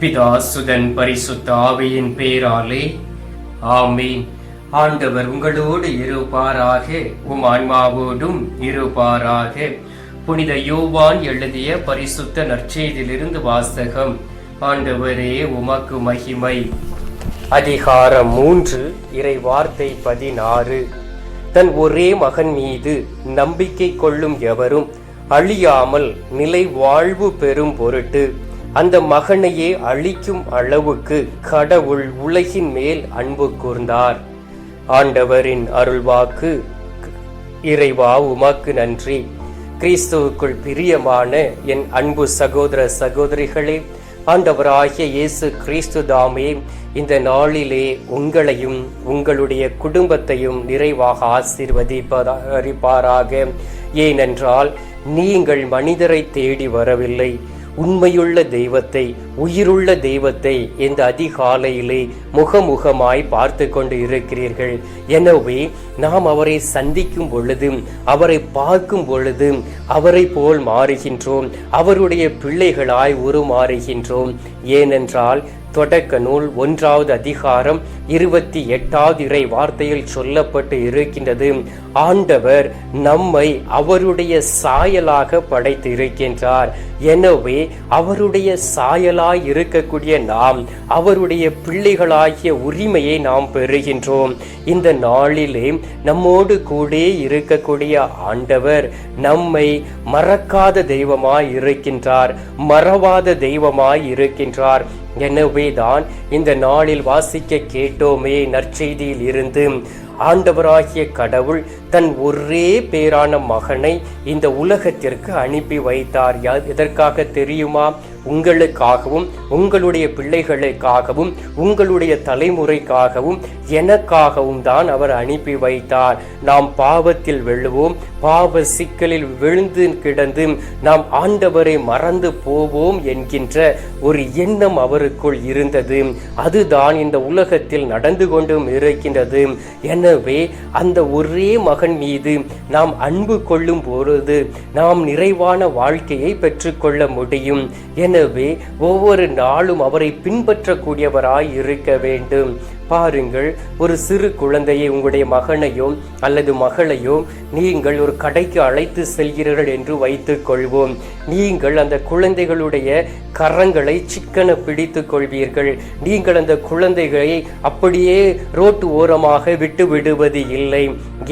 பிதாசுதன் பரிசுத்த ஆவியின் பேராலே. ஆமீன். ஆண்டவர் உங்களோடு இருப்பாராக உம் ஆன்மாவோடும் இருப்பாராக. புனித யோவான் எழுதிய பரிசுத்த நற்செய்தியிலிருந்து வாசகம் ஆண்டவரே உமக்கு மகிமை. அதிகாரம் மூன்று இறை வார்த்தை பதினாறு. தன் ஒரே மகன் மீது நம்பிக்கை கொள்ளும் எவரும் அழியாமல் நிலை வாழ்வு பெறும் பொருட்டு அந்த மகனையே அழிக்கும் அளவுக்கு கடவுள் உலகின் மேல் அன்பு கூர்ந்தார். ஆண்டவரின் அருள்வாக்கு இறைவா உமாக்கு நன்றி. கிறிஸ்துவுக்குள் பிரியமான என் அன்பு சகோதர சகோதரிகளே ஆண்டவராகிய இயேசு கிறிஸ்து தாமே இந்த நாளிலே உங்களையும் உங்களுடைய குடும்பத்தையும் நிறைவாக ஆசீர்வதிப்பதாரிப்பாராக ஏனென்றால் நீங்கள் மனிதரை தேடி வரவில்லை. உண்மையுள்ள தெய்வத்தை உயிருள்ள தெய்வத்தை இந்த அதிகாலையிலே முகமுகமாய் பார்த்து கொண்டு இருக்கிறீர்கள். எனவே நாம் அவரை சந்திக்கும் பொழுதும் அவரை பார்க்கும் பொழுதும் அவரை போல் மாறுகின்றோம். அவருடைய பிள்ளைகளாய் உருமாறுகின்றோம். ஏனென்றால் தொடக்க நூல் ஒன்றாவது அதிகாரம் இருபத்தி எட்டாவது இறை வார்த்தையில் சொல்லப்பட்டு இருக்கின்றது. ஆண்டவர் நம்மை அவருடைய சாயலாக படைத்து இருக்கின்றார். எனவே அவருடைய சாயலாய் இருக்கக்கூடிய நாம் அவருடைய பிள்ளைகளாகிய உரிமையை நாம் பெறுகின்றோம். இந்த நாளிலே நம்மோடு கூட இருக்கக்கூடிய ஆண்டவர் நம்மை மறக்காத தெய்வமாய் இருக்கின்றார் மறவாத தெய்வமாய் இருக்கின்றார். எனவேதான் இந்த நாளில் வாசிக்க கேட்டோமே நற்செய்தியில் இருந்து. ஆண்டவராகிய கடவுள் தன் ஒரே பேரான மகனை இந்த உலகத்திற்கு அனுப்பி வைத்தார். எதற்காக தெரியுமா? உங்களுக்காகவும் உங்களுடைய பிள்ளைகளுக்காகவும் உங்களுடைய தலைமுறைக்காகவும் எனக்காகவும் தான் அவர் அனுப்பி வைத்தார். நாம் பாவத்தில் விழுவோம் பாவ சிக்கலில் விழுந்து கிடந்து நாம் ஆண்டவரை மறந்து போவோம் என்கின்ற ஒரு எண்ணம் அவருக்குள் இருந்தது. அதுதான் இந்த உலகத்தில் நடந்து கொண்டும் இருக்கின்றது. எனவே அந்த ஒரே மகன் மீது நாம் அன்பு கொள்ளும் பொழுது நாம் நிறைவான வாழ்க்கையை பெற்றுக்கொள்ள முடியும். எனவே ஒவ்வொரு நாளும் அவரை பின்பற்றக்கூடியவராய் இருக்க வேண்டும். பாருங்கள் ஒரு சிறு குழந்தையை உங்களுடைய மகனையோ அல்லது மகளையோ நீங்கள் ஒரு கடைக்கு அழைத்து செல்கிறீர்கள் என்று வைத்துக் கொள்வோம். நீங்கள் அந்த குழந்தைகளுடைய கரங்களை சிக்கன பிடித்து கொள்வீர்கள். நீங்கள் அந்த குழந்தைகளை அப்படியே ரோட்டு ஓரமாக விட்டு விடுவது இல்லை.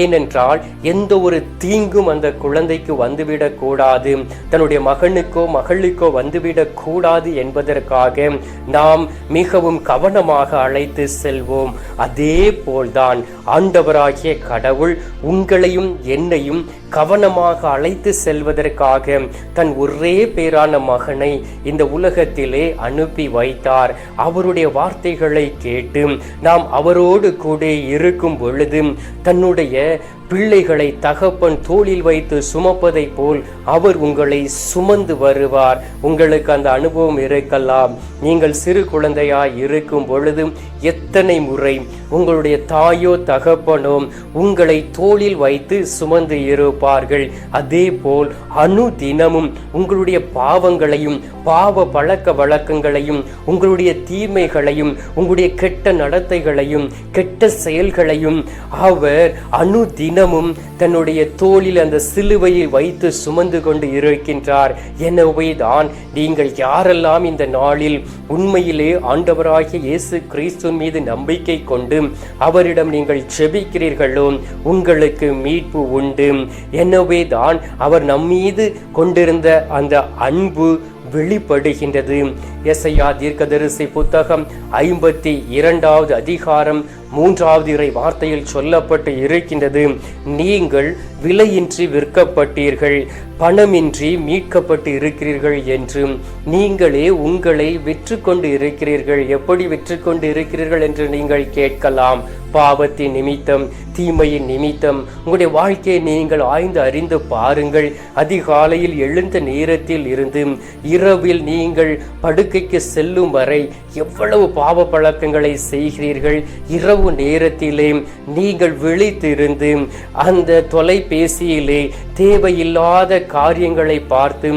ஏனென்றால் எந்த ஒரு தீங்கும் அந்த குழந்தைக்கு வந்துவிடக்கூடாது தன்னுடைய மகனுக்கோ மகளுக்கோ வந்துவிடக்கூடாது என்பதற்காக நாம் மிகவும் கவனமாக அழைத்து செல் செல்வோம் அதே போல்தான் ஆண்டவராகிய கடவுள் உங்களையும் என்னையும் கவனமாக அழைத்து செல்வதற்காக தன் ஒரே பேரான மகனை இந்த உலகத்திலே அனுப்பி வைத்தார். அவருடைய வார்த்தைகளை கேட்டு நாம் அவரோடு கூட இருக்கும் பொழுது தன்னுடைய பிள்ளைகளை தகப்பன் தோளில் வைத்து சுமப்பதை போல் அவர் உங்களை சுமந்து வருவார். உங்களுக்கு அந்த அனுபவம் இருக்கலாம். நீங்கள் சிறு குழந்தையாய் இருக்கும் பொழுதும் எத்தனை முறை உங்களுடைய தாயோ தகப்பனோ உங்களை தோளில் வைத்து சுமந்து இருப்பார்கள். அதே போல் அணு தினமும் உங்களுடைய பாவங்களையும் பாவ பழக்க வழக்கங்களையும் உங்களுடைய தீமைகளையும் உங்களுடைய கெட்ட நடத்தைகளையும் கெட்ட செயல்களையும் அவர் அணு தினமும் தன்னுடைய தோளில் அந்த சிலுவையை வைத்து சுமந்து கொண்டு இருக்கின்றார். எனவேதான் நீங்கள் யாரெல்லாம் இந்த நாளில் உண்மையிலே ஆண்டவராகிய இயேசு கிறிஸ்து மீது நம்பிக்கை கொண்டு அவரிடம் நீங்கள் செபிக்கிறீர்களோ உங்களுக்கு மீட்பு உண்டு. எனவேதான் அவர் நம்மீது கொண்டிருந்த அந்த அன்பு வெளிப்படுகின்றது. எஸ்ஐயா தீர்க்கதரிசி புத்தகம் ஐம்பத்தி இரண்டாவது அதிகாரம் மூன்றாவது இறை வார்த்தையில் சொல்லப்பட்டு இருக்கின்றது. நீங்கள் விலையின்றி விற்கப்பட்டீர்கள் பணமின்றி மீட்கப்பட்டு இருக்கிறீர்கள் என்று. நீங்களே உங்களை விற்று கொண்டு இருக்கிறீர்கள். எப்படி விற்று கொண்டு இருக்கிறீர்கள் என்று நீங்கள் கேட்கலாம். பாவத்தின் நிமித்தம் தீமையின் நிமித்தம். உங்களுடைய வாழ்க்கையை நீங்கள் ஆய்ந்து அறிந்து பாருங்கள். அதிகாலையில் எழுந்த நேரத்தில் இருந்து இரவில் நீங்கள் படுக்கைக்கு செல்லும் வரை எவ்வளவு பாவ பழக்கங்களை செய்கிறீர்கள். இரவு நேரத்திலே நீங்கள் விழித்திருந்து அந்த தொலைபேசியிலே தேவையில்லாத காரியங்களை பார்த்து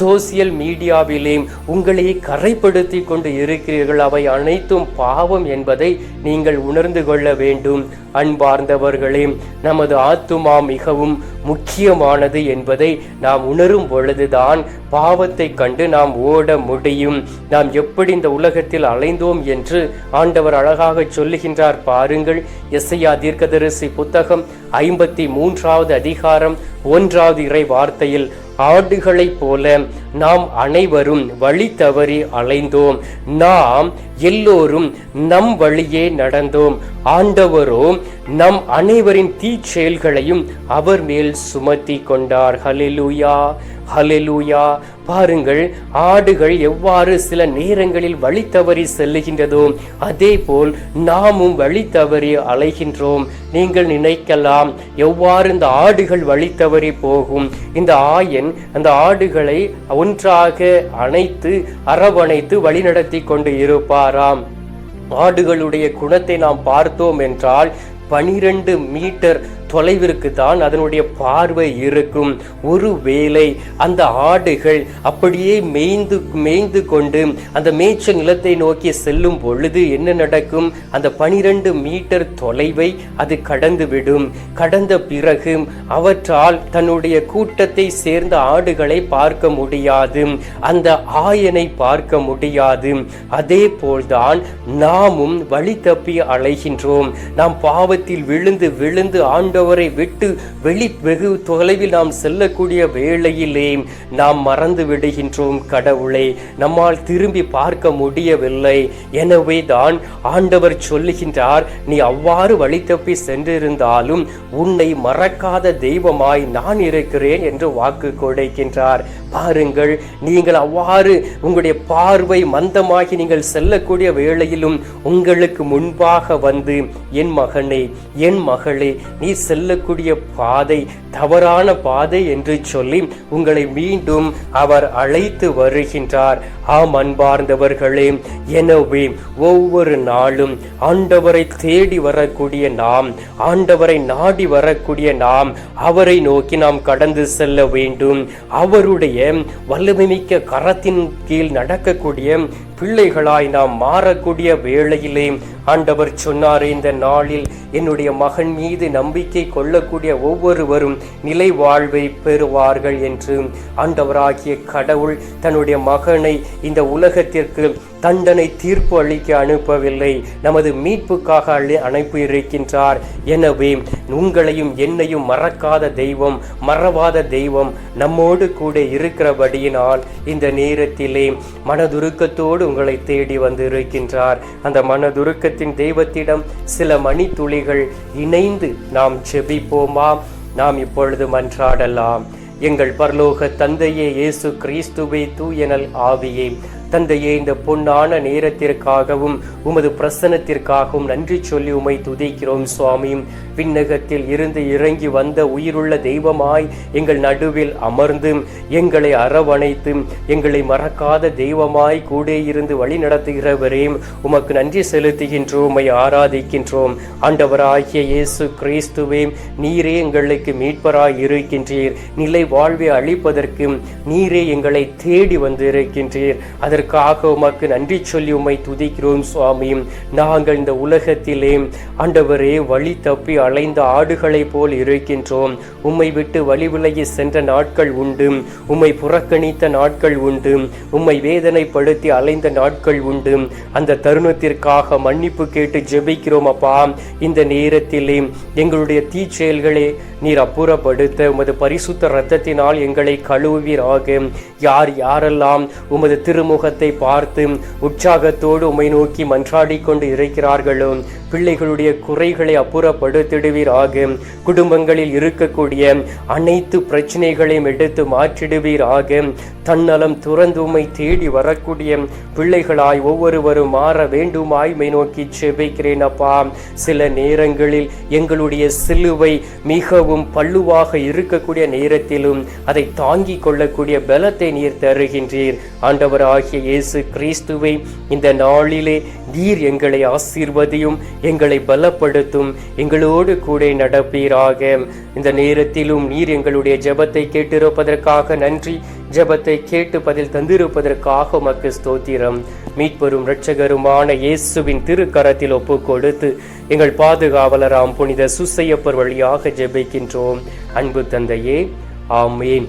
சோசியல் மீடியாவிலே உங்களை கரைப்படுத்தி கொண்டு இருக்கிறீர்கள். அவை அனைத்தும் பாவம் என்பதை நீங்கள் உணர்ந்து கொள்ள வேண்டும். அன்பார்ந்தவர்களே நமது ஆத்துமா மிகவும் முக்கியமானது என்பதை நாம் உணரும் பொழுதுதான் பாவத்தை கண்டு நாம் ஓட முடியும். நாம் எப்படி இந்த உலகத்தில் அலைந்தோம் என்று ஆண்டவர் அழகாக சொல்லுகின்றார். பாருங்கள். எஸ்ஐயா தீர்க்கதரிசி புத்தகம் ஐம்பத்தி மூன்றாவது அதிகாரம் ஒன்றாவது இறை வார்த்தையில் ஆடுகளைப் போல நாம் அனைவரும் வழி தவறி அலைந்தோம். நாம் எல்லோரும் நம் வழியே நடந்தோம். ஆண்டவரோ நம் அனைவரின் தீச்செயல்களையும் அவர் மேல் சுமத்தி கொண்டார். ஹலெலுயா ஹலெலுயா பாருங்கள் ஆடுகள் எவ்வாறு சில நேரங்களில் வழி தவறி செல்லுகின்றதோ அதே போல் நாமும் வழி தவறி அலைகின்றோம். நீங்கள் நினைக்கலாம் எவ்வாறு இந்த ஆடுகள் வழி தவறி போகும். இந்த ஆயன் அந்த ஆடுகளை ஒன்றாக அணைத்து அரவணைத்து வழிநடத்தி கொண்டு இருப்பாராம். மாடுகளுடைய குணத்தை நாம் பார்த்தோம் என்றால் பனிரெண்டு மீட்டர் தொலைவிற்கு தான் அதனுடைய பார்வை இருக்கும். ஒருவேளை அந்த ஆடுகள் அப்படியே மேய்ந்து மேய்ந்து கொண்டு அந்த மேய்ச்ச நிலத்தை நோக்கி செல்லும் பொழுது என்ன நடக்கும்? அந்த பனிரெண்டு மீட்டர் தொலைவை அது கடந்துவிடும். கடந்த பிறகு அவற்றால் தன்னுடைய கூட்டத்தை சேர்ந்த ஆடுகளை பார்க்க முடியாது. அந்த ஆயனை பார்க்க முடியாது. அதே போல்தான் நாமும் வழி தப்பி அலைகின்றோம். நாம் பாவத்தில் விழுந்து விழுந்து ஆண்டு ஆண்டவரை விட்டு வெளி வெகு தொலைவில் நாம் செல்லக்கூடிய வேளையிலே நாம் மறந்து விடுகின்றோம் கடவுளை. நம்மால் திரும்பி பார்க்க முடியவில்லை. எனவே தான் ஆண்டவர் சொல்லுகின்றார் நீ அவ்வாறு வழி தப்பி சென்றிருந்தாலும் உன்னை மறக்காத தெய்வமாய் நான் இருக்கிறேன் என்று வாக்கு கொடுக்கின்றார். பாருங்கள் நீங்கள் அவ்வாறு உங்களுடைய பார்வை மந்தமாகி நீங்கள் செல்லக்கூடிய வேளையிலும் உங்களுக்கு முன்பாக வந்து என் மகனே என் மகளே நீ செல்லக்கூடிய பாதை தவறான பாதை என்று சொல்லி உங்களை மீண்டும் அவர் அழைத்து வருகின்றார். ஆம் அன்பார்ந்தவர்களே எனவே ஒவ்வொரு நாளும் ஆண்டவரை தேடி வரக்கூடிய நாம் ஆண்டவரை நாடி வரக்கூடிய நாம் அவரை நோக்கி நாம் கடந்து செல்ல வேண்டும். அவருடைய வல்லமைமிக்க கரத்தின் கீழ் நடக்கக்கூடிய பிள்ளைகளாய் நாம் மாறக்கூடிய வேளையிலே ஆண்டவர் சொன்னார் இந்த நாளில் என்னுடைய மகன் மீது நம்பிக்கை கொள்ளக்கூடிய ஒவ்வொருவரும் நிலை வாழ்வை பெறுவார்கள் என்று ஆண்டவராகிய கடவுள் தன்னுடைய மகனை இந்த உலகத்திற்கு தண்டனை தீர்ப்பு அளிக்க அனுப்பவில்லை. நமது மீட்புக்காக அழி- அனுப்பி இருக்கின்றார். எனவே உங்களையும் என்னையும் மறக்காத தெய்வம் மறவாத தெய்வம் நம்மோடு கூட இருக்கிறபடியினால் இந்த நேரத்திலே மனதுருக்கத்தோடு உங்களை தேடி வந்து இருக்கின்றார் அந்த மனதுருக்கத்தின் தெய்வத்திடம் சில மணித்துளிகள் இணைந்து நாம் செபிப்போமாம் நாம் இப்பொழுது மன்றாடலாம். எங்கள் பரலோக தந்தையே இயேசு கிறிஸ்துவே தூயனல் ஆவியே. தந்தையே இந்த பொன்னான நேரத்திற்காகவும் உமது பிரசனத்திற்காகவும் நன்றி சொல்லி உமை துதிக்கிறோம் சுவாமியும் விண்ணகத்தில் இருந்து இறங்கி வந்த உயிருள்ள தெய்வமாய் எங்கள் நடுவில் அமர்ந்து எங்களை அரவணைத்து எங்களை மறக்காத தெய்வமாய் கூட இருந்து வழி நடத்துகிறவரே உமக்கு நன்றி செலுத்துகின்றோம் உமை ஆராதிக்கின்றோம். ஆண்டவராகிய இயேசு கிறிஸ்துவே நீரே எங்களுக்கு மீட்பராய் இருக்கின்றீர். நிலை வாழ்வை அழிப்பதற்கு நீரே எங்களை தேடி வந்து இருக்கின்றீர் அதற்காக உமக்கு நன்றி சொல்லி உம்மை துதிக்கிறோம் சுவாமி. நாங்கள் இந்த உலகத்திலே ஆண்டவரே வழி தப்பி அலைந்த ஆடுகளைப் போல் இருக்கின்றோம். உம்மை விட்டு வழி விலகி சென்ற நாட்கள் உண்டு. உம்மை புறக்கணித்த நாட்கள் உண்டு. உம்மை வேதனைப்படுத்தி அலைந்த நாட்கள் உண்டு. அந்த தருணத்திற்காக மன்னிப்பு கேட்டு ஜெபிக்கிறோம் அப்பா. இந்த நேரத்திலே எங்களுடைய தீச்செயல்களை நீர் அப்புறப்படுத்த உமது பரிசுத்த இரத்தத்தினால் எங்களை கழுவீராக யார் யாரெல்லாம் உமது திருமுக உற்சாகத்தை பார்த்து உற்சாகத்தோடு உமை நோக்கி மன்றாடி கொண்டு இருக்கிறார்களோ. பிள்ளைகளுடைய குறைகளை அப்புறப்படுத்திடுவீராக. குடும்பங்களில் இருக்கக்கூடிய அனைத்து பிரச்சனைகளையும் எடுத்து மாற்றிடுவீராக. தன்னலம் துறந்து உமை தேடி வரக்கூடிய பிள்ளைகளாய் ஒவ்வொருவரும் மாற வேண்டுமாய் மை நோக்கி செபிக்கிறேன் அப்பா. சில நேரங்களில் எங்களுடைய சிலுவை மிகவும் பல்லுவாக இருக்கக்கூடிய நேரத்திலும் அதை தாங்கிக் கொள்ளக்கூடிய பலத்தை நீர் தருகின்றீர். ஆண்டவராகிய இயேசு கிறிஸ்துவை இந்த நாளிலே நீர் எங்களை ஆசீர்வதியும் எங்களை பலப்படுத்தும் எங்களோடு கூட நடப்பீராக. இந்த நேரத்திலும் நீர் எங்களுடைய ஜெபத்தை கேட்டிருப்பதற்காக நன்றி. ஜெபத்தை கேட்டு பதில் தந்திருப்பதற்காக உமக்கு ஸ்தோத்திரம். மீட்பெரும் இரட்சகருமான இயேசுவின் திருக்கரத்தில் ஒப்பு கொடுத்து எங்கள் பாதுகாவலராம் புனித சுசையப்பர் வழியாக ஜெபிக்கின்றோம். அன்பு தந்தையே ஆமேன்.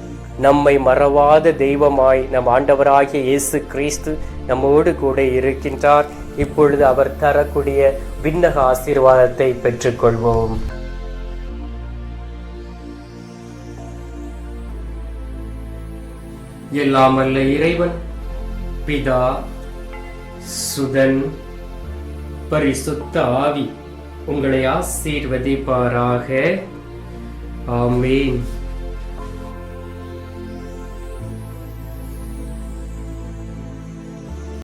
நம்மை மறவாத தெய்வமாய் நம் ஆண்டவராகிய இயேசு கிறிஸ்து நம்மோடு கூட இருக்கின்றார். இப்பொழுது அவர் தரக்கூடிய விண்ணக ஆசீர்வாதத்தை பெற்றுக்கொள்வோம். எல்லாம் அல்ல இறைவன் பிதா சுதன் பரிசுத்த ஆவி உங்களை ஆசீர்வதிப்பாராக. ஆமேன்.